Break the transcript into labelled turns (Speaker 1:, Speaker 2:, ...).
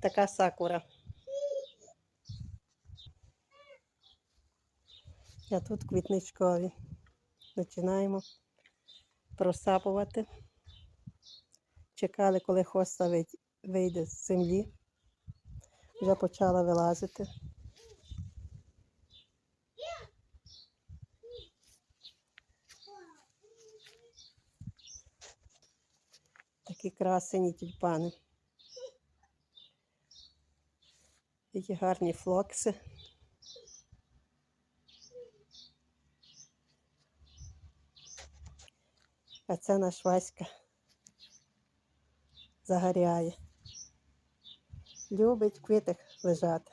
Speaker 1: така сакура. А тут квітничкові. Починаємо просапувати. Чекали, коли хоста вийде з землі. Вже почала вилазити. Такі красені тюльпани. Які гарні флокси. А це наш Васька загоряє. Любить в квітах лежати.